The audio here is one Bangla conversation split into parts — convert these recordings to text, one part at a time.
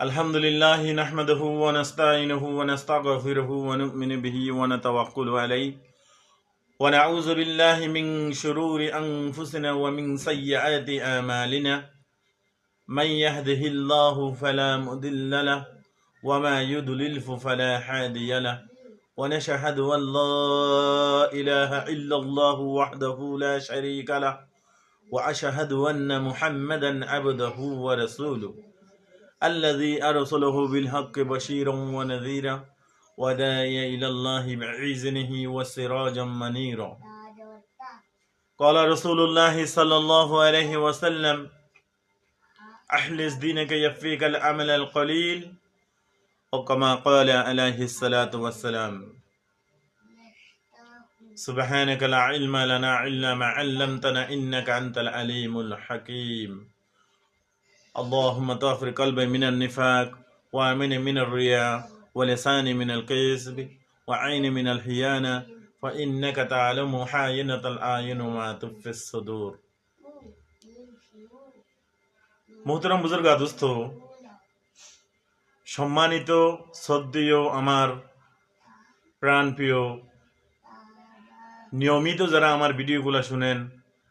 الحمد لله نحمده ونستعينه ونستغفره ونؤمن به ونتوكل عليه. ونعوذ بالله من شرور أنفسنا ومن سيئات آمالنا من يهده الله فلا مضل له وما يضلل فلا هادي له. ونشهد أن لا إله إلا الله وحده لا شريك له. وأشهد أن محمدا عبده ورسوله. الذي أرسله بالحق بشيرا ونذيرا وداعيا إلى الله بإذنه وسراجا منيرا. قال رسول الله صلى الله عليه وسلم أحلس دينك يفيك العمل القليل وكما قال عليه الصلاة والسلام سبحانك لا علم لنا إلا ما علمتنا إنك أنت العليم الحكيم. اللهم طهر قلبي من النفاق وامن من الرياء ولساني من الكذب وعين من الخيانة فإنك تعلم حاينة الأعين وما تخفي الصدور মোহতারাম বুজুর্গা দোস্ত সম্মানিত শ্রদ্ধেয় আমার প্রাণপ্রিয় নিয়মিত যারা আমার ভিডিওগুলো শুনেন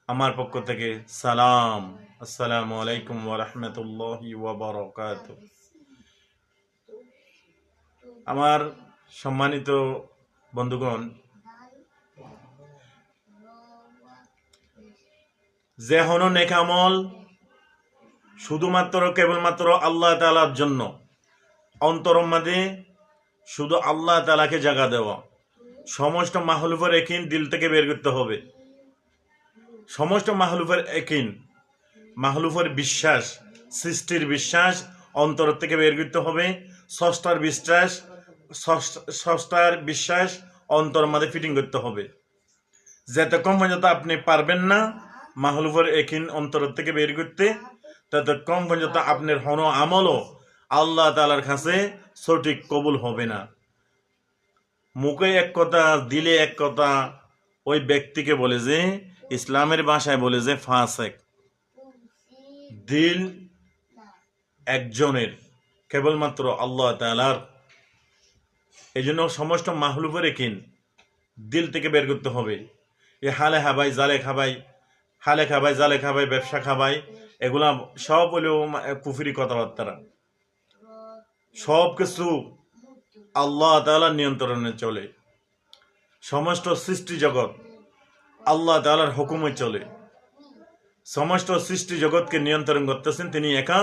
আমার পক্ষ থেকে সালাম আসসালামু আলাইকুম ওয়া রাহমাতুল্লাহি ওয়া বারাকাতুহু। আমার সম্মানিত বন্ধুগণ, যে হন নেকামল শুধুমাত্র কেবলমাত্র আল্লাহ তালার জন্য অন্তরম শুধু আল্লাহ তালাকে জায়গা দেওয়া, সমস্ত মাহলুফের একিন দিল থেকে বের করতে হবে। সমস্ত মাহলুফের একিন মাহলুফের বিশ্বাস, সৃষ্টির বিশ্বাস অন্তর থেকে বের করতে হবে। ষষ্ঠার বিশ্বাস, ষষ্ঠ- ষষ্ঠার বিশ্বাস অন্তর মাঝে ফিটিং করতে হবে। যতক্ষণ পর্যন্ত আপনি পারবেন না মাহলুফের একিন অন্তর থেকে বের করতে। ততক্ষণ পর্যন্ত আপনার হন আমলও আল্লাহ তালার কাছে সঠিক কবুল হবে না। মুখে এক কথা, দিলে এক কথা, ওই ব্যক্তিকে বলে যে, ইসলামের ভাষায় বলে যে, ফাঁসেক। দিল একজনের, কেবলমাত্র আল্লাহ তালার এই জন্য সমস্ত মাহলুফের একিন দিল থেকে বের করতে হবে। এ হালে খাবাই জালে খাবাই, হালে খাবাই, জালে খাবাই, ব্যবসা খাবাই, এগুলা সব হলেও কুফরি কথাবার্তারা। সব কিছু আল্লাহ তালার নিয়ন্ত্রণে চলে। সমস্ত সৃষ্টি জগৎ আল্লাহ তালার হুকুমে চলে। সমস্ত সৃষ্টি জগৎকে নিয়ন্ত্রণ করতেছেন তিনি একা